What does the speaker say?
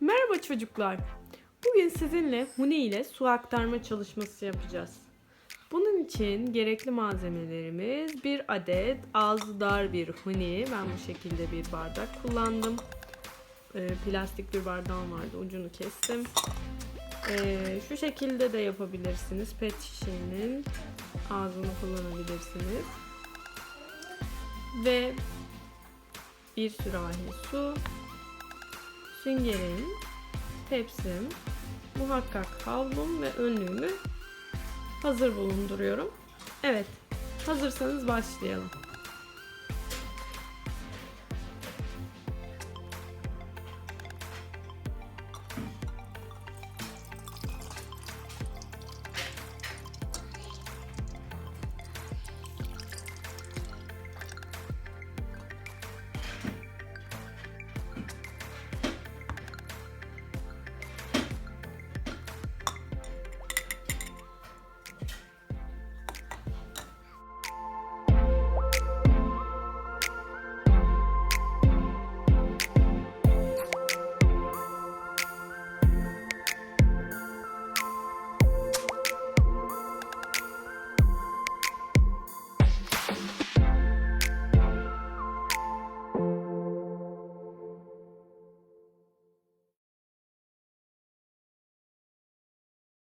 Merhaba çocuklar. Bugün sizinle huni ile su aktarma çalışması yapacağız. Bunun için gerekli malzemelerimiz bir adet ağzı dar bir huni. Ben bu şekilde bir bardak kullandım. Ee, plastik bir bardağım vardı. Ucunu kestim. Ee, şu şekilde de yapabilirsiniz. Pet şişenin ağzını kullanabilirsiniz. Ve bir sürahi su, süngerim, tepsim, muhakkak havlum ve önlüğümü hazır bulunduruyorum. Evet, hazırsanız başlayalım.